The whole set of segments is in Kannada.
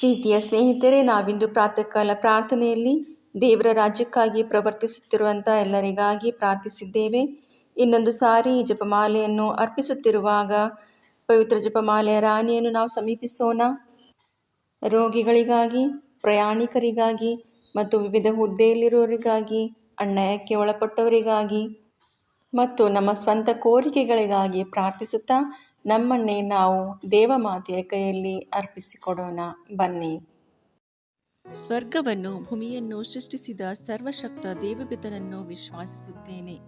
ಪ್ರೀತಿಯ ಸ್ನೇಹಿತರೆ, ನಾವಿಂದು ಪ್ರಾತಃಕಾಲ ಪ್ರಾರ್ಥನೆಯಲ್ಲಿ ದೇವರ ರಾಜ್ಯಕ್ಕಾಗಿ ಪ್ರವರ್ತಿಸುತ್ತಿರುವಂಥ ಎಲ್ಲರಿಗಾಗಿ ಪ್ರಾರ್ಥಿಸಿದ್ದೇವೆ. ಇನ್ನೊಂದು ಸಾರಿ ಜಪಮಾಲೆಯನ್ನು ಅರ್ಪಿಸುತ್ತಿರುವಾಗ ಪವಿತ್ರ ಜಪಮಾಲೆಯ ರಾಣಿಯನ್ನು ನಾವು ಸಮೀಪಿಸೋಣ. ರೋಗಿಗಳಿಗಾಗಿ, ಪ್ರಯಾಣಿಕರಿಗಾಗಿ ಮತ್ತು ವಿವಿಧ ಹುದ್ದೆಯಲ್ಲಿರುವವರಿಗಾಗಿ, ಅನ್ಯಾಯಕ್ಕೆ ಒಳಪಟ್ಟವರಿಗಾಗಿ ಮತ್ತು ನಮ್ಮ ಸ್ವಂತ ಕೋರಿಕೆಗಳಿಗಾಗಿ ಪ್ರಾರ್ಥಿಸುತ್ತಾ ನಮ್ಮನ್ನೇ ನಾವು ದೇವಮಾತೆಯ ಕೈಯಲ್ಲಿ ಅರ್ಪಿಸಿಕೊಡೋಣ. ಬನ್ನಿ. ಸ್ವರ್ಗವನ್ನು, ಭೂಮಿಯನ್ನು ಸೃಷ್ಟಿಸಿದ ಸರ್ವಶಕ್ತ ದೇವಪಿತನನ್ನು ವಿಶ್ವಾಸಿಸುತ್ತೇನೆ.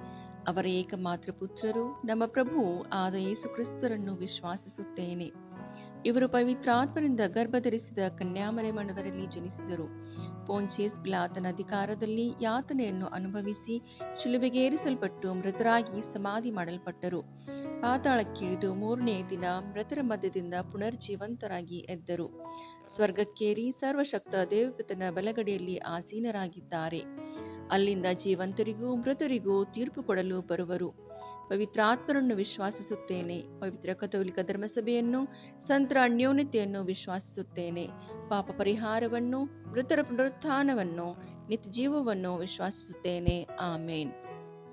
ಅವರ ಏಕಮಾತ್ರ ಪುತ್ರರು ನಮ್ಮ ಪ್ರಭುವು ಆದ ಯೇಸು ಕ್ರಿಸ್ತರನ್ನು ವಿಶ್ವಾಸಿಸುತ್ತೇನೆ. ಇವರು ಪವಿತ್ರಾತ್ಮರಿಂದ ಗರ್ಭಧರಿಸಿದ ಕನ್ಯಾಮರೆ ಮಣವರಲ್ಲಿ ಜನಿಸಿದರು. ಪೋಂಚೇಸ್ ಪಿಲಾತನ ಅಧಿಕಾರದಲ್ಲಿ ಯಾತನೆಯನ್ನು ಅನುಭವಿಸಿ, ಶಿಲುಬೆಗೇರಿಸಲ್ಪಟ್ಟು ಮೃತರಾಗಿ ಸಮಾಧಿ ಮಾಡಲ್ಪಟ್ಟರು. ಪಾತಾಳಕ್ಕಿಳಿದು ಮೂರನೇ ದಿನ ಮೃತರ ಮಧ್ಯದಿಂದ ಪುನರ್ಜೀವಂತರಾಗಿ ಎದ್ದರು. ಸ್ವರ್ಗಕ್ಕೇರಿ ಸರ್ವಶಕ್ತ ದೇವಪಿತನ ಬಲಗಡೆಯಲ್ಲಿ ಆಸೀನರಾಗಿದ್ದಾರೆ. ಅಲ್ಲಿಂದ ಜೀವಂತರಿಗೂ ಮೃತರಿಗೂ ತೀರ್ಪು ಕೊಡಲು ಬರುವರು. ಪವಿತ್ರಾತ್ಮರನ್ನು ವಿಶ್ವಾಸಿಸುತ್ತೇನೆ. ಪವಿತ್ರ ಕಥೋಲಿಕ ಧರ್ಮಸಭೆಯನ್ನು, ಸಂತರ ಅನ್ಯೋನ್ಯತೆಯನ್ನು ವಿಶ್ವಾಸಿಸುತ್ತೇನೆ. ಪಾಪ ಪರಿಹಾರವನ್ನು, ಮೃತರ ಪುನರುತ್ಥಾನವನ್ನು ನಿತ್ಯ ಜೀವವನ್ನು ವಿಶ್ವಾಸಿಸುತ್ತೇನೆ. ಆಮೇನ್.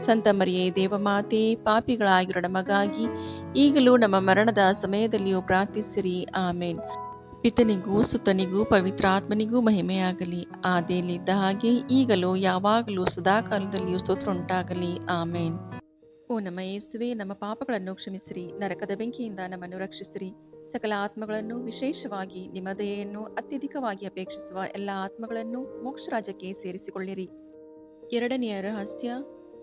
ಸಂತ ಮರಿಯೇ, ದೇವಮಾತೆ, ಪಾಪಿಗಳಾಗಿರೋ ನಮಗಾಗಿ ಈಗಲೂ ನಮ್ಮ ಮರಣದ ಸಮಯದಲ್ಲಿಯೂ ಪ್ರಾರ್ಥಿಸಿರಿ. ಆಮೇನ್. ಪಿತನಿಗೂ ಸುತನಿಗೂ ಪವಿತ್ರಾತ್ಮನಿಗೂ ಮಹಿಮೆಯಾಗಲಿ. ಆದಿಯಲ್ಲಿದ್ದ ಹಾಗೆ ಈಗಲೂ, ಯಾವಾಗಲೂ, ಸದಾಕಾಲದಲ್ಲಿಯೂ ಸ್ತೋತ್ರ ಉಂಟಾಗಲಿ ಆಮೇನ್. ಓ ನಮ್ಮ ಯೇಸುವೆ, ನಮ್ಮ ಪಾಪಗಳನ್ನು ಕ್ಷಮಿಸಿರಿ. ನರಕದ ಬೆಂಕಿಯಿಂದ ನಮ್ಮನ್ನು ರಕ್ಷಿಸಿರಿ. ಸಕಲ ಆತ್ಮಗಳನ್ನು ವಿಶೇಷವಾಗಿ ನಿಮ್ಮ ದಯೆಯನ್ನು ಅತ್ಯಧಿಕವಾಗಿ ಅಪೇಕ್ಷಿಸುವ ಎಲ್ಲ ಆತ್ಮಗಳನ್ನು ಮೋಕ್ಷ ರಾಜ್ಯಕ್ಕೆ ಸೇರಿಸಿಕೊಳ್ಳಿರಿ. ಎರಡನೆಯ ರಹಸ್ಯ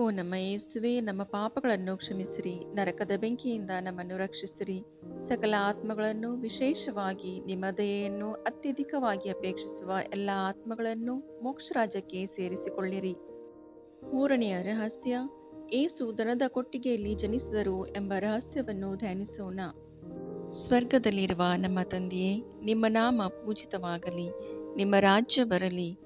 ಓ ನಮ್ಮ ಯೇಸುವೆ, ನಮ್ಮ ಪಾಪಗಳನ್ನು ಕ್ಷಮಿಸಿರಿ, ನರಕದ ಬೆಂಕಿಯಿಂದ ನಮ್ಮನ್ನು ರಕ್ಷಿಸಿರಿ. ಸಕಲ ಆತ್ಮಗಳನ್ನು ವಿಶೇಷವಾಗಿ ನಿಮ್ಮ ದಯೆಯನ್ನು ಅತ್ಯಧಿಕವಾಗಿ ಅಪೇಕ್ಷಿಸುವ ಎಲ್ಲ ಆತ್ಮಗಳನ್ನು ಮೋಕ್ಷ ರಾಜ್ಯಕ್ಕೆ ಸೇರಿಸಿಕೊಳ್ಳಿರಿ. ಮೂರನೆಯ ರಹಸ್ಯ, ಏಸು ದನದ ಕೊಟ್ಟಿಗೆಯಲ್ಲಿ ಜನಿಸಿದರು ಎಂಬ ರಹಸ್ಯವನ್ನು ಧ್ಯಾನಿಸೋಣ. ಸ್ವರ್ಗದಲ್ಲಿರುವ ನಮ್ಮ ತಂದೆಯೇ, ನಿಮ್ಮ ನಾಮ ಪೂಜಿತವಾಗಲಿ, ನಿಮ್ಮ ರಾಜ್ಯ ಬರಲಿ.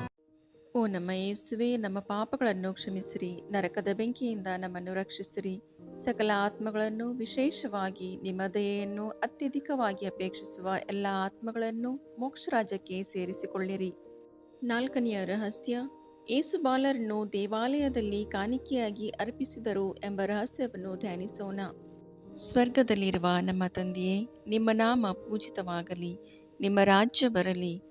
ಓ ನಮ್ಮ ಯೇಸುವೆ, ನಮ್ಮ ಪಾಪಗಳನ್ನು ಕ್ಷಮಿಸಿರಿ, ನರಕದ ಬೆಂಕಿಯಿಂದ ನಮ್ಮನ್ನು ರಕ್ಷಿಸಿರಿ. ಸಕಲ ಆತ್ಮಗಳನ್ನು ವಿಶೇಷವಾಗಿ ನಿಮ್ಮ ದಯೆಯನ್ನು ಅತ್ಯಧಿಕವಾಗಿ ಅಪೇಕ್ಷಿಸುವ ಎಲ್ಲ ಆತ್ಮಗಳನ್ನು ಮೋಕ್ಷ ರಾಜ್ಯಕ್ಕೆ ಸೇರಿಸಿಕೊಳ್ಳಿರಿ. ನಾಲ್ಕನೆಯ ರಹಸ್ಯ, ಏಸು ಬಾಲರನ್ನು ದೇವಾಲಯದಲ್ಲಿ ಕಾಣಿಕೆಯಾಗಿ ಅರ್ಪಿಸಿದರು ಎಂಬ ರಹಸ್ಯವನ್ನು ಧ್ಯಾನಿಸೋಣ. ಸ್ವರ್ಗದಲ್ಲಿರುವ ನಮ್ಮ ತಂದೆಯೇ, ನಿಮ್ಮ ನಾಮ ಪೂಜಿತವಾಗಲಿ, ನಿಮ್ಮ ರಾಜ್ಯ ಬರಲಿ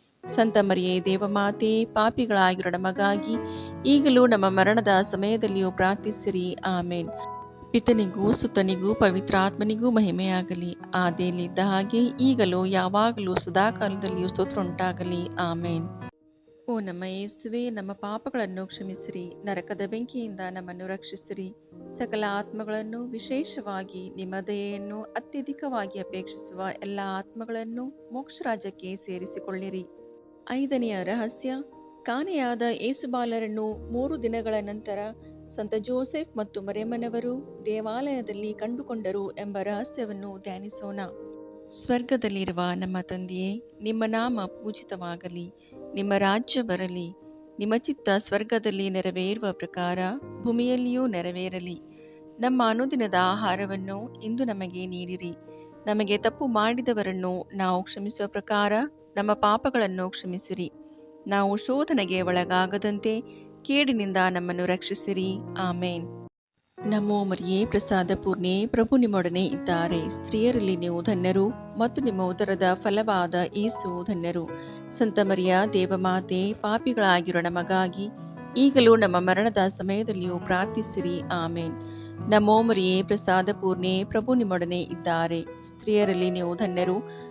ಸಂತ ಮರಿಯೇ ದೇವಮಾತೆ ಪಾಪಿಗಳಾಗಿರೋ ನಮಗಾಗಿ ಈಗಲೂ ನಮ್ಮ ಮರಣದ ಸಮಯದಲ್ಲಿಯೂ ಪ್ರಾರ್ಥಿಸಿರಿ. ಆಮೇನ್. ಪಿತನಿಗೂ, ಸುತನಿಗೂ ಪವಿತ್ರಾತ್ಮನಿಗೂ ಮಹಿಮೆಯಾಗಲಿ. ಆದೇಲಿದ್ದ ಹಾಗೆ ಈಗಲೂ, ಯಾವಾಗಲೂ, ಸದಾಕಾಲದಲ್ಲಿಯೂ ಸ್ತೋತ್ರ ಉಂಟಾಗಲಿ ಆಮೇನ್. ಓ ನಮ್ಮ ಯೇಸುವೆ, ನಮ್ಮ ಪಾಪಗಳನ್ನು ಕ್ಷಮಿಸಿರಿ. ನರಕದ ಬೆಂಕಿಯಿಂದ ನಮ್ಮನ್ನು ರಕ್ಷಿಸಿರಿ. ಸಕಲ ಆತ್ಮಗಳನ್ನು ವಿಶೇಷವಾಗಿ ನಿಮ್ಮ ದಯೆಯನ್ನು ಅತ್ಯಧಿಕವಾಗಿ ಅಪೇಕ್ಷಿಸುವ ಎಲ್ಲ ಆತ್ಮಗಳನ್ನು ಮೋಕ್ಷ ರಾಜ್ಯಕ್ಕೆ ಸೇರಿಸಿಕೊಳ್ಳಿರಿ. ಐದನೆಯ ರಹಸ್ಯ, ಕಾಣೆಯಾದ ಏಸುಬಾಲರನ್ನು ಮೂರು ದಿನಗಳ ನಂತರ ಸಂತ ಜೋಸೆಫ್ ಮತ್ತು ಮರೆಮನವರು ದೇವಾಲಯದಲ್ಲಿ ಕಂಡುಕೊಂಡರು ಎಂಬ ರಹಸ್ಯವನ್ನು ಧ್ಯಾನಿಸೋಣ. ಸ್ವರ್ಗದಲ್ಲಿರುವ ನಮ್ಮ ತಂದೆಯೇ, ನಿಮ್ಮ ನಾಮ ಪೂಜಿತವಾಗಲಿ, ನಿಮ್ಮ ರಾಜ್ಯ ಬರಲಿ, ನಿಮ್ಮ ಚಿತ್ತ ಸ್ವರ್ಗದಲ್ಲಿ ನೆರವೇರುವ ಪ್ರಕಾರ ಭೂಮಿಯಲ್ಲಿಯೂ ನೆರವೇರಲಿ. ನಮ್ಮ ಅನುದಿನದ ಆಹಾರವನ್ನು ಇಂದು ನಮಗೆ ನೀಡಿರಿ. ನಮಗೆ ತಪ್ಪು ಮಾಡಿದವರನ್ನು ನಾವು ಕ್ಷಮಿಸುವ ಪ್ರಕಾರ ನಮ್ಮ ಪಾಪಗಳನ್ನು ಕ್ಷಮಿಸಿರಿ. ನಾವು ಶೋಧನೆಗೆ ಒಳಗಾಗದಂತೆ ಕೇಡಿನಿಂದ ನಮ್ಮನ್ನು ರಕ್ಷಿಸಿರಿ. ಆಮೇನ್. ನಮೋ ಮರಿಯೇ ಪ್ರಸಾದ ಪೂರ್ಣೆ, ಪ್ರಭು ನಿಮ್ಮೊಡನೆ ಇದ್ದಾರೆ. ಸ್ತ್ರೀಯರಲ್ಲಿ ನೀವು ಧನ್ಯರು ಮತ್ತು ನಿಮ್ಮ ಉದರದ ಫಲವಾದ ಏಸು ಧನ್ಯರು. ಸಂತ ಮರಿಯ ದೇವಮಾತೆ ಪಾಪಿಗಳಾಗಿರೋ ನಮಗಾಗಿ ಈಗಲೂ ನಮ್ಮ ಮರಣದ ಸಮಯದಲ್ಲಿಯೂ ಪ್ರಾರ್ಥಿಸಿರಿ. ಆಮೇನ್. ನಮೋ ಮರಿಯೇ ಪ್ರಸಾದ ಪೂರ್ಣೆ, ಪ್ರಭು ನಿಮ್ಮೊಡನೆ ಇದ್ದಾರೆ. ಸ್ತ್ರೀಯರಲ್ಲಿ ನೀವು ಧನ್ಯರು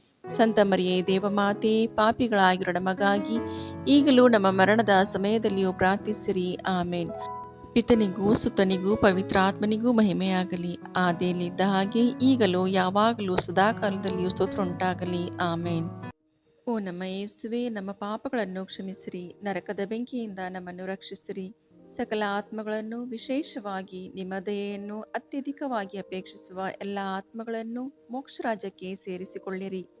ಸಂತ ಮರಿಯೇ ದೇವಮಾತೆ ಪಾಪಿಗಳಾಗಿರೋ ನಮಗಾಗಿ ಈಗಲೂ ನಮ್ಮ ಮರಣದ ಸಮಯದಲ್ಲಿಯೂ ಪ್ರಾರ್ಥಿಸಿರಿ, ಆಮೇನ್. ಪಿತನಿಗೂ, ಸುತನಿಗೂ ಪವಿತ್ರಾತ್ಮನಿಗೂ ಮಹಿಮೆಯಾಗಲಿ. ಆದಿಯಲ್ಲಿದ್ದ ಹಾಗೆ ಈಗಲೂ, ಯಾವಾಗಲೂ, ಸದಾಕಾಲದಲ್ಲಿಯೂ ಸ್ತೋತ್ರ ಉಂಟಾಗಲಿ ಆಮೇನ್. ಓ ನಮ್ಮ ಯೇಸುವೆ, ನಮ್ಮ ಪಾಪಗಳನ್ನು ಕ್ಷಮಿಸಿರಿ, ನರಕದ ಬೆಂಕಿಯಿಂದ ನಮ್ಮನ್ನು ರಕ್ಷಿಸಿರಿ. ಸಕಲ ಆತ್ಮಗಳನ್ನು ವಿಶೇಷವಾಗಿ ನಿಮ್ಮ ದಯೆಯನ್ನು ಅತ್ಯಧಿಕವಾಗಿ ಅಪೇಕ್ಷಿಸುವ ಎಲ್ಲ ಆತ್ಮಗಳನ್ನು ಮೋಕ್ಷ ರಾಜ್ಯಕ್ಕೆ ಸೇರಿಸಿಕೊಳ್ಳಿರಿ.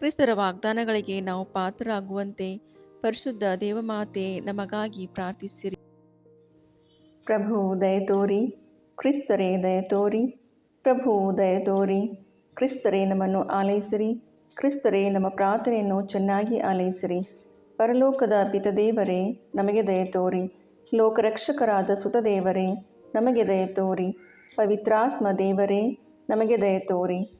ಕ್ರಿಸ್ತರ ವಾಗ್ದಾನಗಳಿಗೆ ನಾವು ಪಾತ್ರರಾಗುವಂತೆ ಪರಿಶುದ್ಧ ದೇವಮಾತೆ, ನಮಗಾಗಿ ಪ್ರಾರ್ಥಿಸಿರಿ. ಪ್ರಭು ದಯತೋರಿ ಕ್ರಿಸ್ತರೇ ದಯತೋರಿ ಪ್ರಭು ದಯತೋರಿ ಕ್ರಿಸ್ತರೇ ನಮ್ಮನ್ನು ಆಲೈಸಿರಿ, ಕ್ರಿಸ್ತರೇ ನಮ್ಮ ಪ್ರಾರ್ಥನೆಯನ್ನು ಚೆನ್ನಾಗಿ ಆಲೈಸಿರಿ. ಪರಲೋಕದ ಪಿತದೇವರೇ, ನಮಗೆ ದಯತೋರಿ ಲೋಕರಕ್ಷಕರಾದ ಸುತದೇವರೇ, ನಮಗೆ ದಯತೋರಿ ಪವಿತ್ರಾತ್ಮ ದೇವರೇ, ನಮಗೆ ದಯತೋರಿ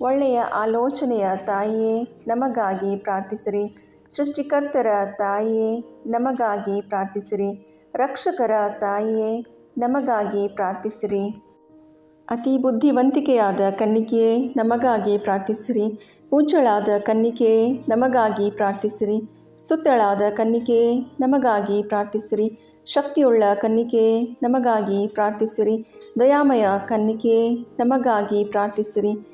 ಒಳ್ಳೆಯ ಆಲೋಚನೆಯ ತಾಯಿಯೇ, ನಮಗಾಗಿ ಪ್ರಾರ್ಥಿಸಿರಿ. ಸೃಷ್ಟಿಕರ್ತರ ತಾಯಿಯೇ, ನಮಗಾಗಿ ಪ್ರಾರ್ಥಿಸಿರಿ. ರಕ್ಷಕರ ತಾಯಿಯೇ, ನಮಗಾಗಿ ಪ್ರಾರ್ಥಿಸಿರಿ. ಅತಿ ಬುದ್ಧಿವಂತಿಕೆಯಾದ ಕನ್ನಿಕೆಯೇ, ನಮಗಾಗಿ ಪ್ರಾರ್ಥಿಸಿರಿ. ಪೂಜ್ಯಳಾದ ಕನ್ನಿಕೆಯೇ, ನಮಗಾಗಿ ಪ್ರಾರ್ಥಿಸಿರಿ. ಸ್ತುತಳಾದ ಕನ್ನಿಕೆಯೇ, ನಮಗಾಗಿ ಪ್ರಾರ್ಥಿಸಿರಿ. ಶಕ್ತಿಯುಳ್ಳ ಕನ್ನಿಕೆಯೇ, ನಮಗಾಗಿ ಪ್ರಾರ್ಥಿಸಿರಿ. ದಯಾಮಯ ಕನ್ನಿಕೆಯೇ, ನಮಗಾಗಿ ಪ್ರಾರ್ಥಿಸಿರಿ.